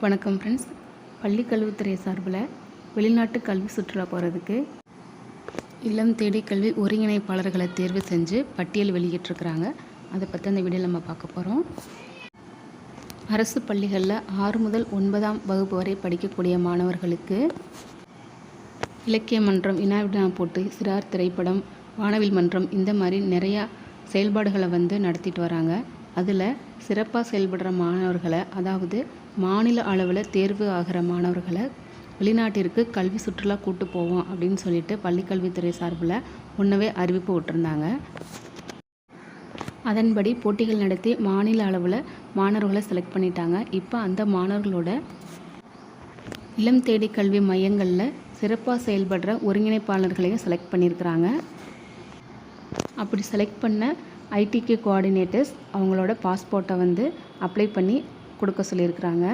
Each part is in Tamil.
வணக்கம் ஃப்ரெண்ட்ஸ் பள்ளி கல்வித்துறை சார்பில் வெளிநாட்டு கல்வி சுற்றுலா போகிறதுக்கு இல்லம் தேடி கல்வி ஒருங்கிணைப்பாளர்களை தேர்வு செஞ்சு பட்டியல் வெளியிட்டிருக்கிறாங்க. அதை பற்றி அந்த வீடியோ நம்ம பார்க்க போகிறோம் அரசு பள்ளிகளில் ஆறு முதல் ஒன்பதாம் வகுப்பு வரை படிக்கக்கூடிய மாணவர்களுக்கு இலக்கிய மன்றம் வினா வினா போட்டு சிறார் திரைப்படம் வானவில் மன்றம் இந்த மாதிரி நிறையா செயல்பாடுகளை வந்து நடத்திட்டு வராங்க. அதில் சிறப்பாக செயல்படுற மாணவர்களை அதாவது மாநில அளவில் தேர்வு ஆகிற மாணவர்களை வெளிநாட்டிற்கு கல்வி சுற்றுலா கூட்டு போவோம் அப்படின்னு சொல்லிட்டு பள்ளிக்கல்வித்துறை சார்பில் முன்னவே அறிவிப்பு விட்டுருந்தாங்க. அதன்படி போட்டிகள் நடத்தி மாநில அளவில் மாணவர்களை செலக்ட் பண்ணிட்டாங்க. இப்போ அந்த மாணவர்களோட இளம் தேடி கல்வி மையங்களில் சிறப்பாக செயல்படுற ஒருங்கிணைப்பாளர்களையும் செலக்ட் பண்ணியிருக்கிறாங்க. அப்படி செலக்ட் பண்ண ஐடிக்கு கோஆர்டினேட்டர்ஸ் அவங்களோட பாஸ்போர்ட்டை வந்து அப்ளை பண்ணி கொடுக்க சொல்லியிருக்கிறாங்க.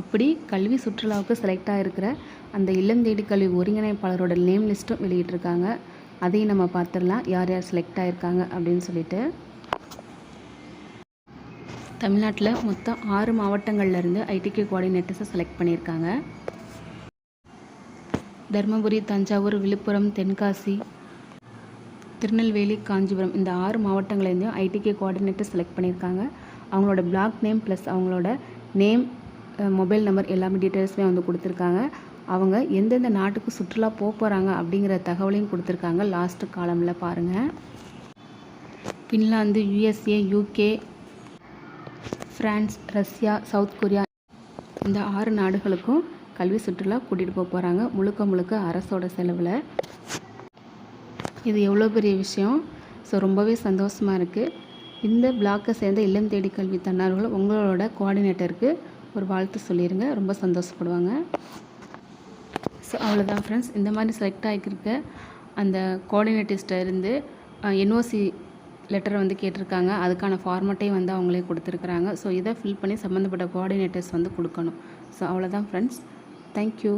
அப்படி கல்வி சுற்றுலாவுக்கு செலக்ட் ஆகிருக்கிற அந்த இல்லந்தேடி கல்வி ஒருங்கிணைப்பாளரோட நேம் லிஸ்ட்டும் வெளியிட்டிருக்காங்க. அதையும் நம்ம பார்த்துடலாம். யார் யார் செலக்ட் ஆகிருக்காங்க அப்படின்னு சொல்லிட்டு. தமிழ்நாட்டில் மொத்தம் ஆறு மாவட்டங்கள்லேருந்து ஐடிக்கு கோஆர்டினேட்டர்ஸை செலக்ட் பண்ணியிருக்காங்க. தருமபுரி தஞ்சாவூர் விழுப்புரம் தென்காசி திருநெல்வேலி காஞ்சிபுரம் இந்த ஆறு மாவட்டங்கள்லேருந்தும் ஐடிகே கோஆர்டினேட்டர் செலக்ட் பண்ணியிருக்காங்க. அவங்களோட பிளாக் நேம் ப்ளஸ் அவங்களோட நேம் மொபைல் நம்பர் எல்லாமே டீட்டெயில்ஸுமே வந்து கொடுத்துருக்காங்க. அவங்க எந்தெந்த நாட்டுக்கு சுற்றுலா போக போகிறாங்க அப்படிங்கிற தகவலையும் கொடுத்துருக்காங்க லாஸ்ட்டு காலமில் பாருங்கள் Finland USA UK France Russia South Korea இந்த ஆறு நாடுகளுக்கும் கல்வி சுற்றுலா கூட்டிகிட்டு போக போகிறாங்க முழுக்க முழுக்க அரசோட செலவில். இது எவ்வளோ பெரிய விஷயம்? ஸோ ரொம்பவே சந்தோஷமாக இருக்குது இந்த பிளாக்கை சேர்ந்த இல்லம் தேடி கல்வி தன்னார்வர்கள் உங்களோட கோஆர்டினேட்டருக்கு ஒரு வாழ்த்து சொல்லிடுங்க ரொம்ப சந்தோஷப்படுவாங்க. ஸோ அவ்வளோதான் ஃப்ரெண்ட்ஸ் இந்த மாதிரி செலக்ட் ஆகிருக்க அந்த கோஆர்டினேட்டிஸ்ட்டை இருந்து என்ஓசி லெட்டர் வந்து கேட்டிருக்காங்க. அதுக்கான ஃபார்மட்டையும் வந்து அவங்களே கொடுத்துருக்குறாங்க. ஸோ இதை ஃபில் பண்ணி சம்மந்தப்பட்ட கோஆர்டினேட்டர்ஸ் வந்து கொடுக்கணும். ஸோ அவ்வளோதான் ஃப்ரெண்ட்ஸ் தேங்க்யூ